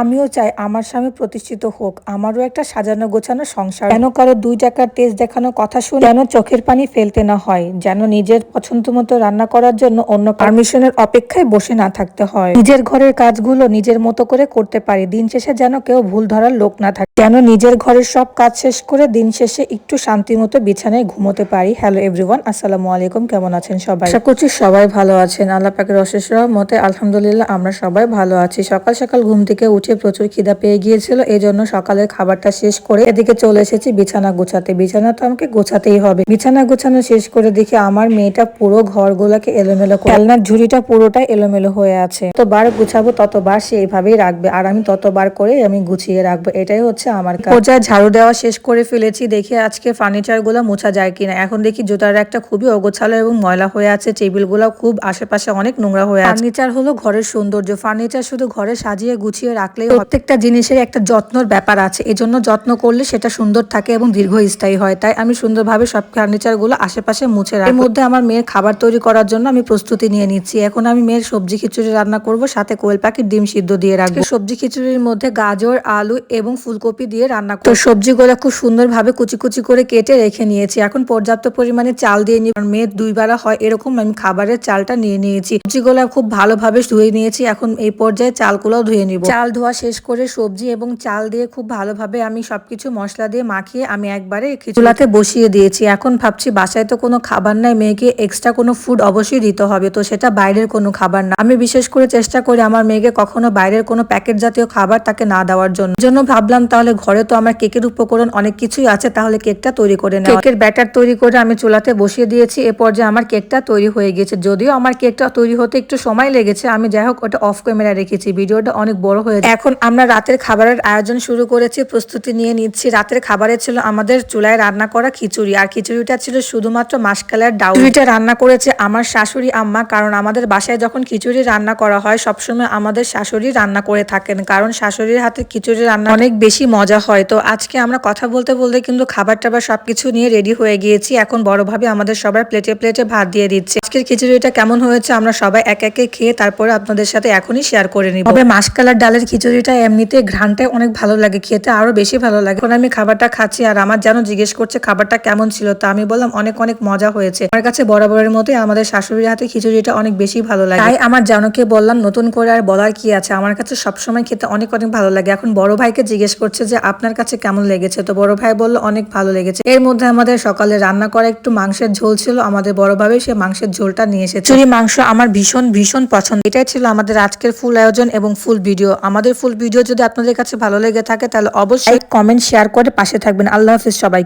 আমিও চাই আমার স্বামী প্রতিষ্ঠিত হোক, আমারও একটা সাজানো গোছানো সংসার। যেন কারও দুই টাকার টেস্ট দেখানো কথা শুনে যেন চোখের পানি ফেলতে না হয়, যেন নিজের পছন্দ মতো রান্না করার জন্য অন্য পারমিশনের অপেক্ষায় বসে না থাকতে হয়। নিজের ঘরের কাজগুলো নিজের মতো করে করতে পারি, দিন শেষে যেন কেউ ভুল ধরার লোক না থাকে। যেন নিজের ঘরের সব কাজ শেষ করে দিন শেষে একটু শান্তি মতো বিছানায় ঘুমোতে পারি। হ্যালো এভরিওয়ান আসসালামু আলাইকুম, কেমন আছেন সবাই? আশা করছি সবাই ভালো আছেন। আল্লাহ পাকের অশেষ রহমতে আলহামদুলিল্লাহ আমরা সবাই ভালো আছি। সকাল সকাল ঘুম থেকে উঠে প্রচুর খিদা পেয়ে গিয়েছিল এই জন্য সকালের খাবারটা শেষ করে এদিকে চলে এসেছি বিছানা গোছাতে। বিছানা তো আমাকে গোছাতেই হবে। বিছানা গোছানো শেষ করে দেখি আমার মেয়েটা পুরো ঘরগুলোকে এলোমেলো খেলনার ঝুড়িটা পুরোটাই এলোমেলো হয়ে আছে। ততবার গুছাবো ততবার সে এইভাবেই রাখবে, আর আমি ততবার করে আমি গুছিয়ে রাখব। এটাই হচ্ছে আমার কাজ। পর্যায়ে ঝাড়ু দেওয়া শেষ করে ফেলেছি, দেখি আজকে ফার্নিচারগুলো মোছা যায় কিনা। এখন দেখি জুতার একটা খুবই অগোছালো এবং ময়লা হয়ে আছে টেবিলগুলো খুব আশেপাশে অনেক নোংরা হয়ে আছে। ফার্নিচার হলো ঘরের সৌন্দর্য। ফার্নিচার শুধু ঘরে সাজিয়ে গুছিয়ে রাখলে প্রত্যেকটা জিনিসের একটা যত্নর ব্যাপার আছে। এজন্য যত্ন করলে সেটা সুন্দর থাকে এবং দীর্ঘস্থায়ী হয়। তাই আমি সুন্দরভাবে সব ফার্নিচারগুলো আশেপাশে মুছে রাখি। এর মধ্যে আমার মেয়ের খাবার তৈরি করার জন্য আমি প্রস্তুতি নিয়ে নিচ্ছি। এখন আমি মেয়ের সবজি খিচুড়ি রান্না করব, সাথে কোয়েল পাখির ডিম সিদ্ধ দিয়ে রাখব। সবজি খিচুড়ির মধ্যে গাজর, আলু এবং ফুলকপি দিয়ে রান্না করব। তো সবজিগুলো খুব সুন্দরভাবে কুচি কুচি করে কেটে রেখে নিয়েছি। এখন পর্যাপ্ত পরিমাণে চাল দিয়ে নিই মেয়ের দুই বেলা হয় এরকম আমি খাবারের চালটা নিয়ে নিয়েছি। সবজিগুলো খুব ভালোভাবে ধুয়ে নিয়েছি। এখন এই পর্যায়ে চালগুলো ধুয়ে নিব। চাল ধোয়া শেষ করে সবজি এবং চাল দিয়ে খুব ভালোভাবে আমি সব কিছু মশলা দিয়ে মাখিয়ে আমি একবারে চুলাতে বসিয়ে দিয়েছি। এখন ভাবছি বাসায় তো কোনো খাবার নাই, মেয়েকে এক্সট্রা কোনো ফুড অবশ্যই দিতে হবে, তো সেটা বাইরের কোনো খাবার না। আমি বিশেষ করে চেষ্টা করি আমার মেয়েকে কখনো বাইরের কোনো প্যাকেট জাতীয় খাবার তাকে না দেওয়ার জন্য। জন্য ভাবলাম তাহলে ঘরে তো আমার কেকের উপকরণ অনেক কিছুই আছে, তাহলে কেকটা তৈরি করে নেওয়া। কেকের ব্যাটার তৈরি করে আমি চুলাতে বসিয়ে দিয়েছি, এ পর্যায়ে আমার কেকটা তৈরি হয়ে গেছে। যদিও আমার কেকটা তৈরি হতে একটু সময় লেগেছে, আমি যাই হোক ওটা অফ ক্যামেরা রেখেছি, ভিডিওটা অনেক বড় হয়ে। এখন আমরা রাতের খাবারের আয়োজন শুরু করেছি, প্রস্তুতি নিয়ে নিচ্ছি। রাতের খাবারে ছিল আমাদের চুলায় রান্না করা খিচুড়ি। আর খিচুড়িটা ছিল শুধুমাত্র মাসকালের ডাউল। খিচুড়িটা রান্না করেছে আমার শাশুড়ি আম্মা, কারণ আমাদের বাসায় যখন খিচুড়ি রান্না করা হয়, সবসময় আমাদের শাশুড়ি রান্না করে থাকেন। কারণ শাশুড়ির হাতে খিচুড়ি রান্না অনেক বেশি মজা হয়। তো আজকে আমরা কথা বলতে বলতে কিন্তু খাবার টাবার সবকিছু নিয়ে রেডি হয়ে গিয়েছি। এখন বড়ভাবে আমাদের সবার প্লেটে প্লেটে ভাত দিয়ে দিচ্ছে। আজকের খিচুড়িটা কেমন হয়েছে আমরা সবাই এক একে খেয়ে তারপরে আপনাদের সাথে এখনই শেয়ার করে নিব। তবে মাসকালার ডালের খিচুড়িটা এমনিতে ঘ্রানটাই অনেক ভালো লাগে, খেতে আরও বেশি ভালো লাগে। এখন আমি খাবারটা খাচ্ছি আর আমার যেন জিজ্ঞেস করছে খাবারটা কেমন ছিল, তা আমি বললাম অনেক অনেক মজা হয়েছে। আমার কাছে বরাবরের মতোই আমাদের শাশুড়ির হাতে খিচুড়িটা অনেক বেশি ভালো লাগে। তাই আমার জানকে বললাম, নতুন করে আর বলার কি আছে? আমার কাছে সবসময় খেতে অনেক অনেক ভালো লাগে। এখন বড় ভাইকে জিজ্ঞেস করছে যে, আপনার কাছে কেমন লেগেছে? তো বড় ভাই বলল, অনেক ভালো লেগেছে। এর মধ্যে আমাদের সকালে রান্না করা একটু মাংসের ঝোল ছিল, আমাদের বড় ভাবে সে মাংসের ঝোলটা নিয়ে এসেছে। মাংস আমার ভীষণ ভীষণ পছন্দ। এটাই ছিল আমাদের আজকের ফুল আয়োজন এবং ফুল ভিডিও। আমাদের ফুল ভিডিও যদি আপনাদের কাছে ভালো লেগে থাকে, তাহলে অবশ্যই কমেন্ট শেয়ার করে পাশে থাকবেন। আল্লাহ হাফিজ সবাই